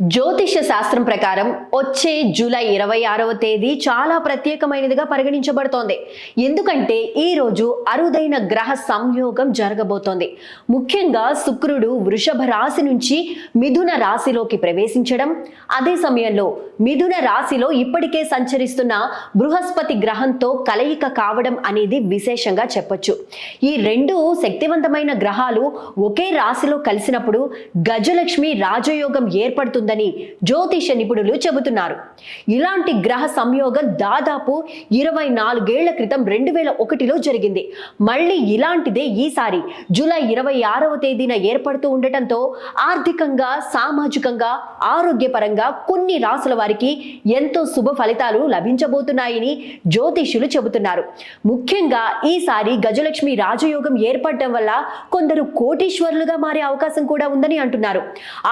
జ్యోతిష శాస్త్రం ప్రకారం వచ్చే జూలై ఇరవై ఆరవ తేదీ చాలా ప్రత్యేకమైనదిగా పరిగణించబడుతోంది. ఎందుకంటే ఈ రోజు అరుదైన గ్రహ సంయోగం జరగబోతోంది. ముఖ్యంగా శుక్రుడు వృషభ రాశి నుంచి మిథున రాశిలోకి ప్రవేశించడం అదే సమయంలో మిథున రాశిలో ఇప్పటికే సంచరిస్తున్న బృహస్పతి గ్రహంతో కలయిక కావడం అనేది విశేషంగా చెప్పొచ్చు. ఈ రెండు శక్తివంతమైన గ్రహాలు ఒకే రాశిలో కలిసినప్పుడు గజలక్ష్మి రాజయోగం ఏర్పడుతుంది ఉంటుందని జ్యోతిష నిపుణులు చెబుతున్నారు. ఇలాంటి గ్రహ సంయోగం దాదాపు ఇరవై నాలుగేళ్ళ క్రితం రెండు వేల ఒకటిలో జరిగింది. మళ్ళీ ఇలాంటిదే ఈసారి జూలై ఇరవై ఆరవ తేదీన ఏర్పడుతూ ఉండటంతో ఆర్థికంగా సామాజికంగా ఆరోగ్యపరంగా కొన్ని రాసుల వారికి ఎంతో శుభ ఫలితాలు లభించబోతున్నాయని జ్యోతిష్యులు చెబుతున్నారు. ముఖ్యంగా ఈసారి గజలక్ష్మి రాజయోగం ఏర్పడటం వల్ల కొందరు కోటీశ్వరులుగా మారే అవకాశం కూడా ఉందని అంటున్నారు.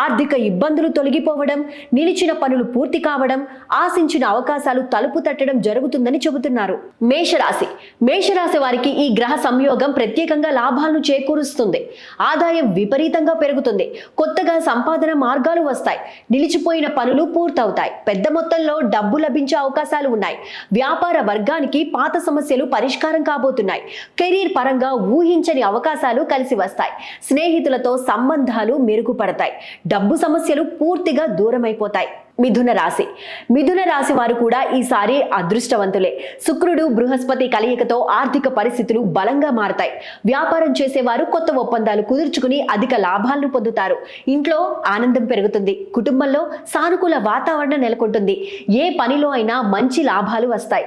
ఆర్థిక ఇబ్బందులు తొలగిపోవడం నిలిచిన పనులు పూర్తి కావడం ఆశించిన అవకాశాలు తలుపు తట్టడం జరుగుతుందని చెబుతున్నారు. మేషరాశి. మేషరాశి వారికి ఈ గ్రహ సంయోగం ప్రత్యేకంగా లాభాలను చేకూరుస్తుంది. ఆదాయం విపరీతంగా పెరుగుతుంది. కొత్తగా సంపాదన మార్గాలు వస్తాయి. నిలిచిపోయిన పనులు పూర్తవుతాయి. పెద్ద మొత్తంలో డబ్బు లభించే అవకాశాలు ఉన్నాయి. వ్యాపార వర్గానికి పాత సమస్యలు పరిష్కారం కాబోతున్నాయి. కెరీర్ పరంగా ఊహించని అవకాశాలు కలిసి వస్తాయి. స్నేహితులతో సంబంధాలు మెరుగుపడతాయి. డబ్బు సమస్యలు పూర్తిగా దూరమైపోతాయి. మిథున రాశి. మిథున రాశి వారు కూడా ఈసారి అదృష్టవంతులే. శుక్రుడు బృహస్పతి కలయికతో ఆర్థిక పరిస్థితులు బలంగా మారతాయి. వ్యాపారం చేసేవారు కొత్త ఒప్పందాలు కుదుర్చుకుని అధిక లాభాలను పొందుతారు. ఇంట్లో ఆనందం పెరుగుతుంది. కుటుంబంలో సానుకూల వాతావరణం నెలకొంటుంది. ఏ పనిలో అయినా మంచి లాభాలు వస్తాయి.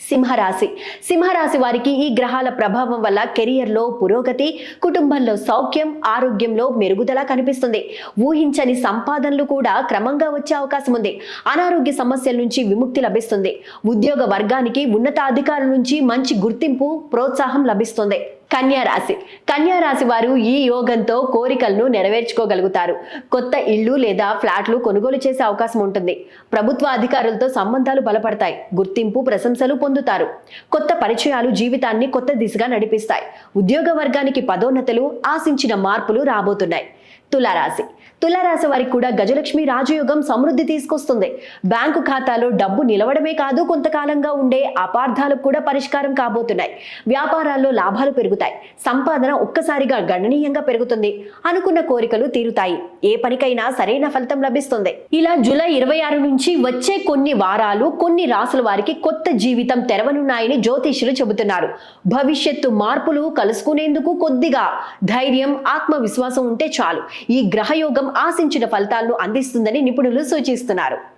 సింహరాశి. సింహరాశి వారికి ఈ గ్రహాల ప్రభావం వల్ల కెరియర్లో పురోగతి కుటుంబంలో సౌఖ్యం ఆరోగ్యంలో మెరుగుదల కనిపిస్తుంది. ఊహించని సంపాదనలు కూడా క్రమంగా వచ్చే అవకాశం ఉంది. అనారోగ్య సమస్యల నుంచి విముక్తి లభిస్తుంది. ఉద్యోగ వర్గానికి ఉన్నతాధికారుల నుంచి మంచి గుర్తింపు ప్రోత్సాహం లభిస్తుంది. కన్యారాశి కన్యారాశి వారు ఈ యోగంతో కోరికలను నెరవేర్చుకోగలుగుతారు. కొత్త ఇళ్ళు లేదా ఫ్లాట్లు కొనుగోలు చేసే అవకాశం ఉంటుంది. ప్రభుత్వ అధికారులతో సంబంధాలు బలపడతాయి. గుర్తింపు ప్రశంసలు పొందుతారు. కొత్త పరిచయాలు జీవితాన్ని కొత్త దిశగా నడిపిస్తాయి. ఉద్యోగ వర్గానికి పదోన్నతులు ఆశించిన మార్పులు రాబోతున్నాయి. తులారాశి. తులారాశి వారికి కూడా గజలక్ష్మి రాజయోగం సమృద్ధి తీసుకొస్తుంది. బ్యాంకు ఖాతాలో డబ్బు నిలవడమే కాదు కొంతకాలంగా ఉండే అపార్థాలకు కూడా పరిష్కారం కాబోతున్నాయి. వ్యాపారాల్లో లాభాలు పెరుగుతాయి. సంపాదన ఒక్కసారిగా గణనీయంగా పెరుగుతుంది. అనుకున్న కోరికలు తీరుతాయి. ఏ పనికైనా సరైన ఫలితం లభిస్తుంది. ఇలా జూలై ఇరవై ఆరు నుంచి వచ్చే కొన్ని వారాలు కొన్ని రాసుల వారికి కొత్త జీవితం తెరవనున్నాయని జ్యోతిష్యులు చెబుతున్నారు. భవిష్యత్తు మార్పులు కలుసుకునేందుకు కొద్దిగా ధైర్యం ఆత్మవిశ్వాసం ఉంటే చాలు. ఈ గ్రహయోగం ఆశించిన ఫలితాలను అందిస్తుందని నిపుణులు సూచిస్తున్నారు.